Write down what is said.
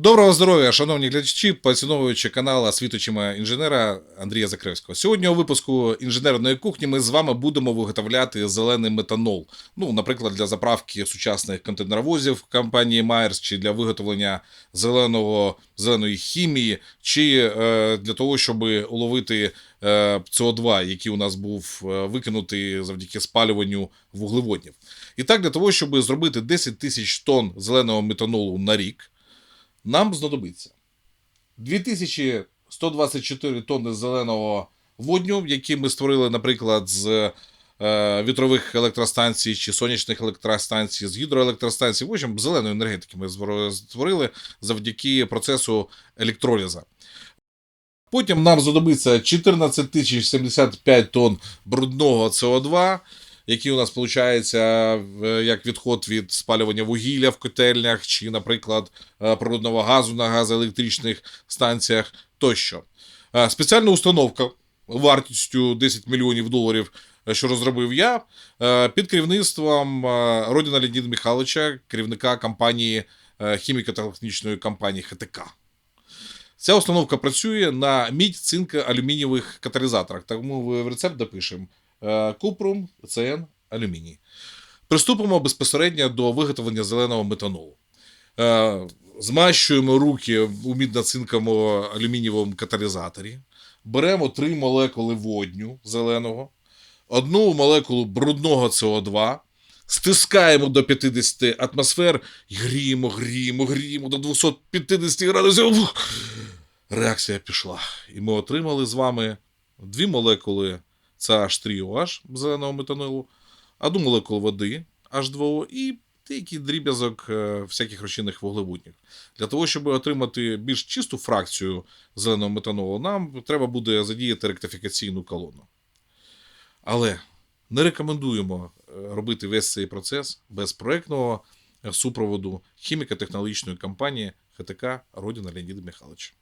Доброго здоров'я, шановні глядачі, поціновуючи канала світочима інженера Андрія Закревського. Сьогодні у випуску інженерної кухні ми з вами будемо виготовляти зелений метанол. Ну, наприклад, для заправки сучасних контейнеровозів компанії Myers, чи для виготовлення зеленого зеленої хімії, чи е, для того, щоб уловити е, СО2, який у нас був е, викинутий завдяки спалюванню вуглеводнів. І так, для того, щоб зробити 10 тисяч тонн зеленого метанолу на рік нам знадобиться 2124 тонни зеленого водню, які ми створили, наприклад, з е, вітрових електростанцій чи сонячних електростанцій, з гідроелектростанцій. В общем, зеленої енергетики ми створили завдяки процесу електроліза. Потім нам знадобиться 14 тисяч 75 тонн брудного СО2, який у нас виходить як відход від спалювання вугілля в котельнях, чи, наприклад, е, природного газу на газоелектричних станціях тощо. Е, Спеціальна установка вартістю 10 мільйонів доларів, е, що розробив я, під керівництвом Родіна Леоніда Михайловича, керівника компанії хіміко-технічної компанії ХТК. Ця установка працює на мідь цинка алюмінієвих каталізаторах. Тому ви в рецепт допишемо купрум, ЦН, алюміній. Приступимо безпосередньо до виготовлення зеленого метанолу. Е, Змащуємо руки у мідно-цинковому алюмінієвому каталізаторі. Беремо три молекули водню зеленого, одну молекулу брудного СО2, стискаємо до 50 атмосфер і гріємо, гріємо, гріємо до 250 градусів. Реакція пішла. І ми отримали з вами дві молекули CH3OH зеленого метанолу, одну молекулу води H2O і деякий дріб'язок е, всяких розчинних вуглеводнів. Для того, щоб отримати більш чисту фракцію зеленого метанолу, нам треба буде задіяти ректифікаційну колону. Але не рекомендуємо е, робити весь цей процес без проектного е, супроводу хіміко-технологічної компанії ХТК Родіна Леоніда Михайловича.